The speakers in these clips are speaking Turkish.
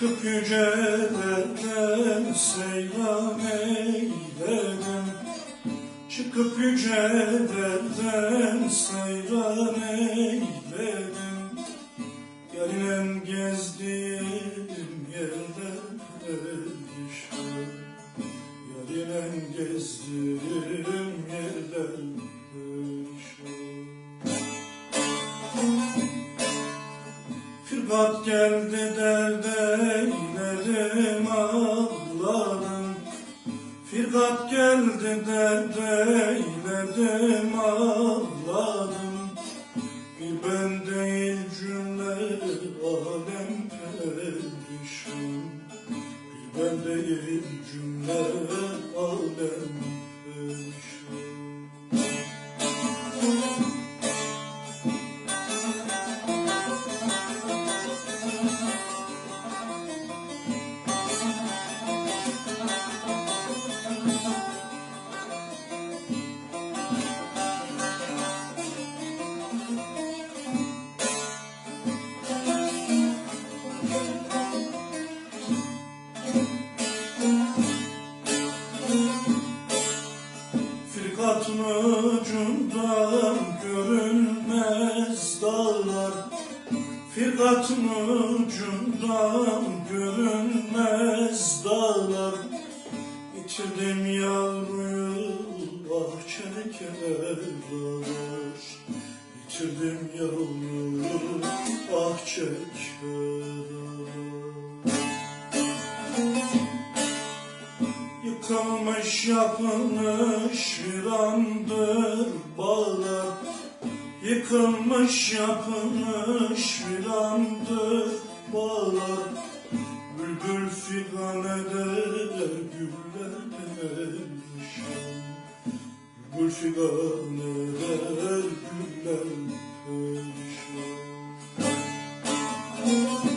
Çıkıp yücelerden seyran eyledim Çıkıp yücelerden seyran eyledim Gelinem gezdiğim yerden erişim Gelinem gezdiğim yerden erişim Firkat geldi derdeylerim Firkat geldi derdeylerim ağladım. Bir ben değil cümle alem perişan Bir ben değil cümle alem Firkatın ucundan görünmez dağlar. Firkatın ucundan görünmez dağlar. Yitirdim yavruyu ah çeker ağlar Yitirdim yavruyu ah çeker Yıkılmış yapılmış virandır bağlar Yıkılmış yapılmış virandır bağlar Bülbül figan eder güller perişan Bülbül figan eder güller perişan Dertli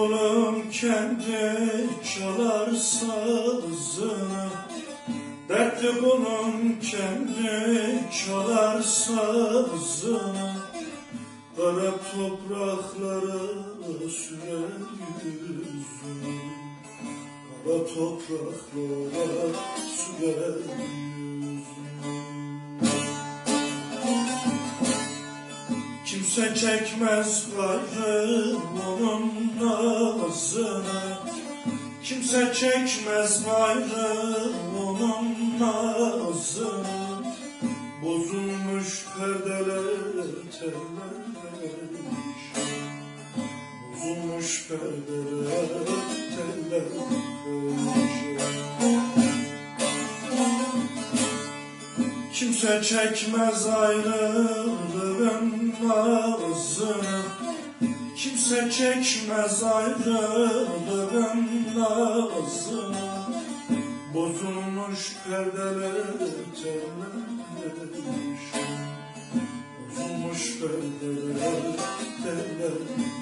kulum kendi çalar sazını Dertli kulum kendi çalar sazını Kara topraklara sürer yüzünü Kara topraklara sürer yüzünü Kimse çekmez gayrı onun nazını Kimse çekmez gayrı onun nazını Bozulmuş perdeler teller perişan Bozulmuş perdeler teller Kimse çekmez ayrılığın ağzını Kimse çekmez ayrılığın ağzını Bozulmuş perdeler terlemiş. Bozulmuş perdeler terlemiş.